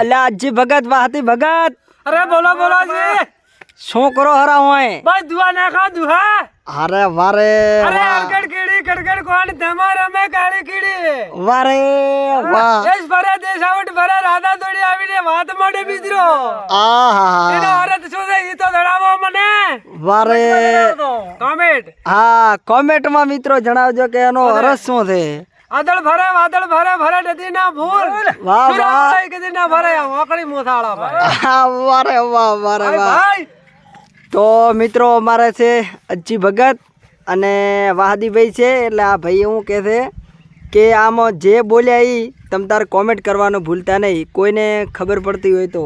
અલ્યા આજી ભગત વાહતી ભગત. અરે બોલો બોલો જી. શું કરો હરા હોય? ભાઈ દુઆ નાખો દુહા અરે વારે અરે વાહ. અરગડ કીડી કડગડ કોણ તમારે અમે કાળી કીડી. વારે વાહ. દેશ ભરે દેશ આવટ ભરે રાધા દોડી આવીને વાત મોડે બીજરો. આહા એનો અરત શું છે? ઈ તો ધડાવો મને. વારે. કોમેન્ટ. હા કોમેન્ટમાં મિત્રો જણાવજો કે એનો અરસ શું છે? વાદળ ભરે વાદળ ભરે ભરે નદી ના ભૂલ વાહ, વાહ. કદી ના ભરે ઓકળી મોથાળા ભાઈ. વારે વાહ વારે ભાઈ, તો મિત્રો અમારે છે અજી ભગત અને વાહદીભાઈ છે એટલે આ ભાઈ હું કહે છે કે આમાં જે બોલ્યા એ તમ તારે કોમેન્ટ કરવાનું ભૂલતા નહીં. કોઈને ખબર પડતી હોય તો.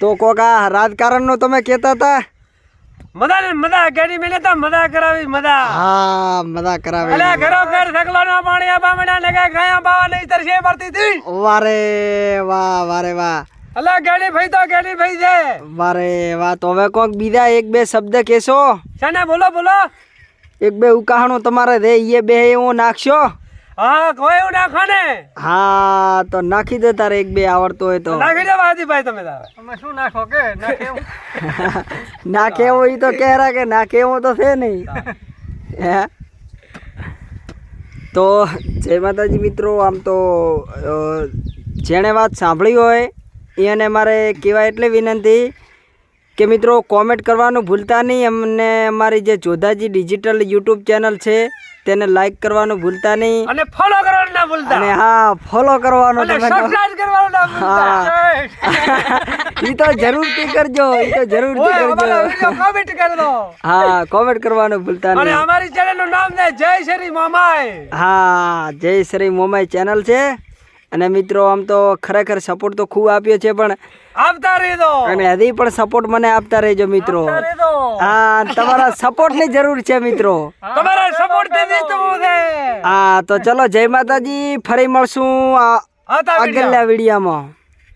તો કોક આ રાજકારણનું તમે કહેતા હતા? મજા ને મજા ગાડી મેલે તો મજા કરાવી મજા. હા મજા કરાવે. અલે ઘરો ઘર સકલો નો પાણી આ બામણા ને ગાયા બાવા નહીં તરસે પડતી હતી. વારે વાહ વારે વાહ. અલે ગાડી ભાઈ તો ગાડી ભાઈ છે. વારે વાહ. તો હવે કોક બીજા એક બે શબ્દ કહેશો? શાને બોલો બોલો. એક બે ઉકાહણું તમારે રે ઈએ બે એવો નાખશો? હા કોઈ એવું નાખો ને. હા તો નાખી દે તારે એક બે આવડતો હોય તો. નાખી દે વાજી ભાઈ તમે તારે. તમે શું નાખો કે? નાખે નાખે એવું ઈ તો કહેરા કે નાખે એવું તો છે નહીં. હે. તો જય માતાજી મિત્રો આમ તો જેણે વાત સાંભળી હોય એને મારે કહેવાય એટલે વિનંતી કે મિત્રો કોમેન્ટ કરવાનું ભૂલતા નહીં. અમને અમારી જે જોધાજી ડિજિટલ યુટ્યુબ ચેનલ છે તેને લાઈક કરવાનું ભૂલતા નહીં. અને ફોલો કરવાનું ના ભૂલતા. અને હા ફોલો કરવાનું તમે સબસ્ક્રાઇબ કરવાનું ના ભૂલતા. એ તો જરૂરથી કરજો એ તો જરૂરથી કરજો. કોમેન્ટ કરી દો. હા કોમેન્ટ કરવાનું ભૂલતા અને નહીં. અમારી ચેનલનું નામ છે જય શ્રી મોમાઈ. હા જય શ્રી મોમાઈ ચેનલ છે. અને મિત્રો આમ તો ખરેખર સપોર્ટ તો ખૂબ આપ્યો છે પણ આવતા રહેજો. અને હજી પણ સપોર્ટ મને આપતા રહેજો મિત્રો. હા તમારા સપોર્ટની જરૂર છે મિત્રો. તમારા સપોર્ટ હા તો ચલો જય માતાજી ફરી મળશું આગળના વિડીયામાં.